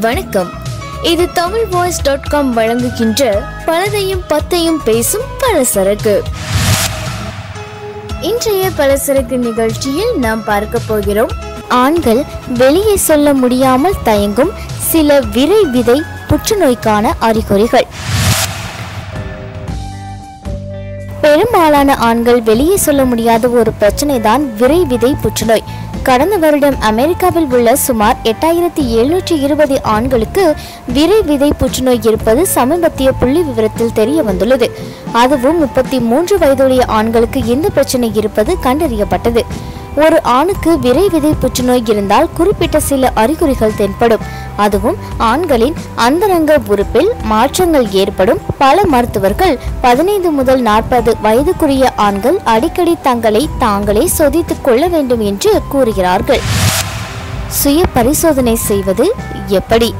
வணக்கம். இது Tamil voice dot com வழங்குகின்ற பலதையும் பத்தையும் பேசும் பலசரக்கு. இன்றைய பலசரக்கு நிகழ்ச்சியில் நாம் பார்க்க போகிறோம். ஆண்கள் வெளியே சொல்ல முடியாமல் தயங்கும் சில விரை விதை புற்றுநோய்க்கான அறிகுறிகள். பெரும்பாலான ஆண்கள் வெளியே சொல்ல முடியாத ஒரு பிரச்சனை தான் விரை விதை புற்றுநோய். கடந்த வருடம் அமெரிக்காவில் உள்ள சுமார் எட்டாயிரத்தி எழுநூற்றி இருபது ஆண்களுக்கு விரை விதை புற்றுநோய் இருப்பது சமீபத்திய புள்ளி விவரத்தில் தெரிய வந்துள்ளது. அதுவும் முப்பத்தி மூன்று வயதுடைய ஆண்களுக்கு இந்த பிரச்சனை இருப்பது கண்டறியப்பட்டது. ஒரு ஆணுக்கு விரைவிதை புற்றுநோய் இருந்தால் குறிப்பிட்ட சில அறிகுறிகள் தென்படும். அதுவும் ஆண்களின் அந்தரங்க உறுப்பில் மாற்றங்கள் ஏற்படும். பல மருத்துவர்கள் பதினைந்து முதல் நாற்பது வயதுக்குரிய ஆண்கள் அடிக்கடி தங்களை தாங்களே சொதித்துக் கொள்ள வேண்டும் என்று கூறுகிறார்கள். சுய பரிசோதனை செய்வது எப்படி?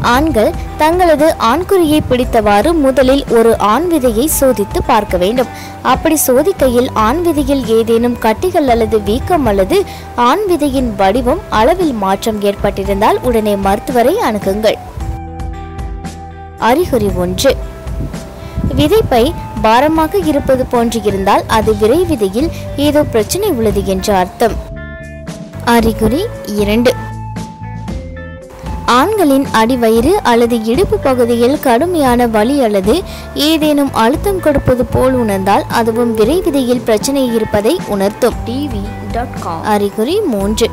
ஆண்கள் தங்களது ஆண்குறியை பிடித்தவாறு முதலில் ஒரு ஆண் விதையை சோதித்து பார்க்க வேண்டும். அப்படி சோதிக்கையில் ஆண் விதையில் ஏதேனும் கட்டிகள் அல்லது வீக்கம் அல்லது ஆண் விதையின் வடிவம் அளவில் மாற்றம் ஏற்பட்டிருந்தால் உடனே மருத்துவரை அணுகுங்கள். அறிகுறி ஒன்று. விதைப்பை பாரமாக இருப்பது போன்று இருந்தால் அது விரை விதையில் ஏதோ பிரச்சனை உள்ளது என்று அர்த்தம். அறிகுறி இரண்டு. ஆண்களின் அடிவயிறு அல்லது இடுப்பு பகுதியில் கடுமையான வலி அல்லது ஏதேனும் அழுத்தம் கொடுப்பது போல் உணர்ந்தால் அதுவும் விரைவிதையில் பிரச்சனை இருப்பதை உணர்த்தும். டிவி அறிகுறி மூன்று.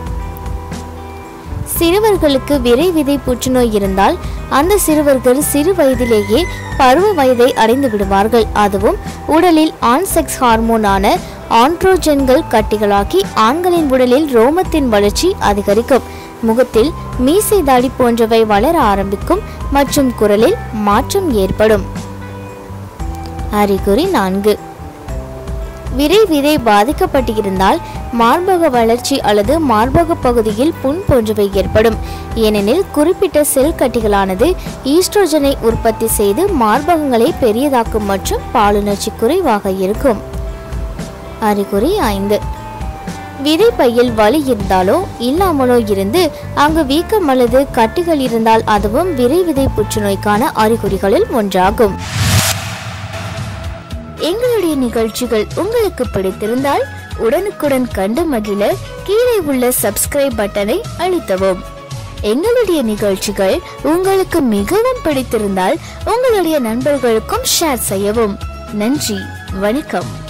சிறுவர்களுக்கு விரைவிதை புற்றுநோய் இருந்தால் அந்த சிறுவர்கள் சிறு வயதிலேயே பருவ வயதை அடைந்து விடுவார்கள். அதுவும் உடலில் ஆண் செக்ஸ் ஹார்மோனான ஆண்ட்ரோஜன்கள் கட்டிகளாக்கி ஆண்களின் உடலில் ரோமத்தின் வளர்ச்சி அதிகரிக்கும். முகத்தில் மீசை தாடி போன்றவை வளர ஆரம்பிக்கும் மற்றும் குரலில் மாற்றம் ஏற்படும். அறிகுறி நான்கு. விரை விதை பாதிக்கப்பட்டிருந்தால் மார்பக வளர்ச்சி அல்லது மார்பக பகுதியில் புண் போன்றவை ஏற்படும். ஏனெனில் குறிப்பிட்ட செல் கட்டிகளானது ஈஸ்ட்ரோஜனை உற்பத்தி செய்து மார்பகங்களை பெரியதாக்கும் மற்றும் பாலுணர்ச்சி குறைவாக இருக்கும். அறிகுறி ஐந்து. விதைப்பையில் வலி இருந்தாலோ இல்லாமலோ இருந்து அங்கு வீக்கம் அல்லது கட்டிகள் இருந்தால் அதுவும் விதை விதை புற்றுநோய்க்கான அறிகுறிகளில் ஒன்றாகும். எங்களுடைய நிகழ்ச்சிகள் உங்களுக்கு பிடித்திருந்தால் உடனுக்குடன் கண்டு மகிழ கீழே உள்ள சப்ஸ்கிரைப் பட்டனை அழுத்தவும். எங்களுடைய நிகழ்ச்சிகள் உங்களுக்கு மிகவும் பிடித்திருந்தால் உங்களுடைய நண்பர்களுக்கும் ஷேர் செய்யவும். நன்றி வணக்கம்.